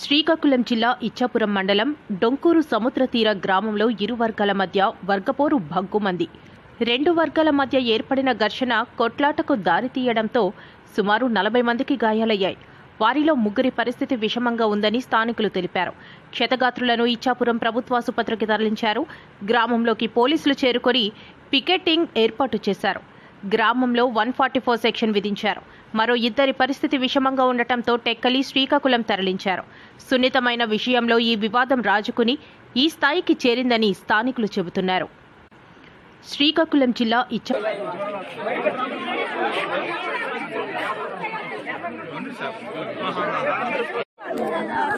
శ్రీకాకుళం జిల్లా ఇచ్చాపురం మండలం డొంకూరు సముద్ర తీర గ్రామంలో ఇరు వర్గాల మధ్య వర్గపోరు భగ్గుమంది రెండు వర్గాల మధ్య ఏర్పడిన ఘర్షణ కొట్లాటకు దారితీయడంతో సుమారు నలభై మందికి గాయాలయ్యాయి. వారిలో ముగ్గురి పరిస్థితి విషమంగా ఉందని స్థానికులు తెలిపారు. క్షతగాత్రులను ఇచ్చాపురం ప్రభుత్వాసుపత్రికి తరలించారు. గ్రామంలోకి పోలీసులు చేరుకొని పికెటింగ్ ఏర్పాటు చేశారు. గ్రామంలో వన్ ఫార్టీ ఫోర్ సెక్షన్ విధించారు. మరో ఇద్దరి పరిస్థితి విషమంగా ఉండటంతో టెక్కలి శ్రీకాకుళం తరలించారు. సున్నితమైన విషయంలో ఈ వివాదం రాజుకుని ఈ స్థాయికి చేరిందని స్థానికులు చెబుతున్నారు. శ్రీకాకుళం జిల్లా ఇచ్చ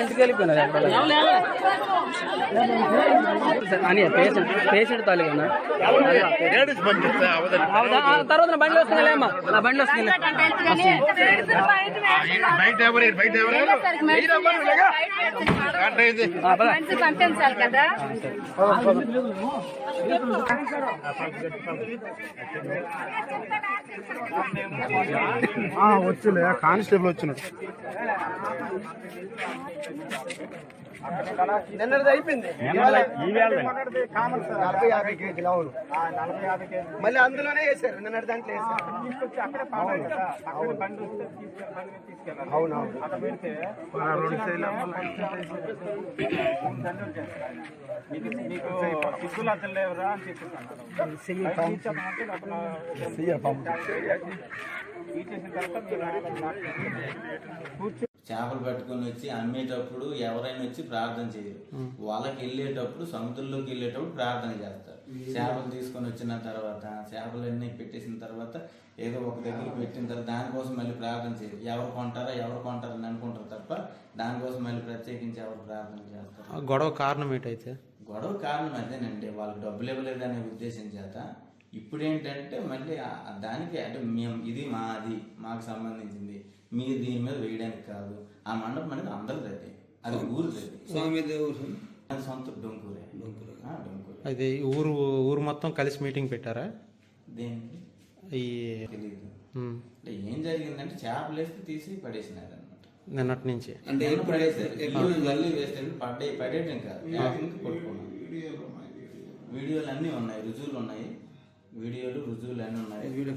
ఇంటికి వెళ్ళిపోయినా అని పేషెంట్ పేషెంట్ తాలూకా తర్వాత నా బండి వస్తుందిలేమ్మా నా బండి వస్తుంది బయట ఎవరు బయట ఎవరు పంపించాలి కదా వచ్చులే కానిస్టేబుల్ వచ్చినట్టు నిన్నది అయిపోయింది. నలభై యాభై కేజీలు అవును. మళ్ళీ అందులోనే వేసారు నిన్నటి దాంట్లో వేసారు అవును. అవును చేపలు పట్టుకొని వచ్చి అమ్మేటప్పుడు ఎవరైనా వచ్చి ప్రార్థన చేయరు. వాళ్ళకి వెళ్ళేటప్పుడు సముద్రంలోకి వెళ్ళేటప్పుడు ప్రార్థన చేస్తారు. చేపలు తీసుకొని వచ్చిన తర్వాత చేపలన్నీ పెట్టేసిన తర్వాత ఏదో ఒక దగ్గర పెట్టిన తర్వాత దానికోసం మళ్ళీ ప్రార్థన చేయరు. ఎవరు కొంటారా ఎవరు కొంటారు అని అనుకుంటారు తప్ప దానికోసం మళ్ళీ ప్రత్యేకించి ఎవరు ప్రార్థన చేస్తారు. ఆ గొడవ కారణం ఏంటైతే? గొడవ కారణం అదేనండి. వాళ్ళకి డబ్బులు ఇవ్వలేదనే ఉద్దేశం చేత ఇప్పుడు ఏంటంటే మళ్ళీ దానికి అంటే మేము ఇది మాది మాకు సంబంధించింది. మీరు దీని మీద వేయడానికి కాదు. ఆ మండపం అనేది అందరిది అది అది ఊరిది అది అది సొంత డొంకూరే. ఆ, డొంకూరే. అది ఊరు ఊరు మొత్తం కలిసి మీటింగ్ పెట్టారా? దేనికి? తెలియదు అంటే ఏం జరిగిందంటే చేపలు వేస్తే తీసి పడేసినారు అనమాట నిన్నటి నుంచి. అంటే పడేసారు ఎప్పుడు పడేయడం కాదు. కొట్టుకున్నాం. వీడియోలు అన్నీ ఉన్నాయి రుజువులు ఉన్నాయి. వీడియోలు రుజువులు అన్నీ ఉన్నాయి. వీడియో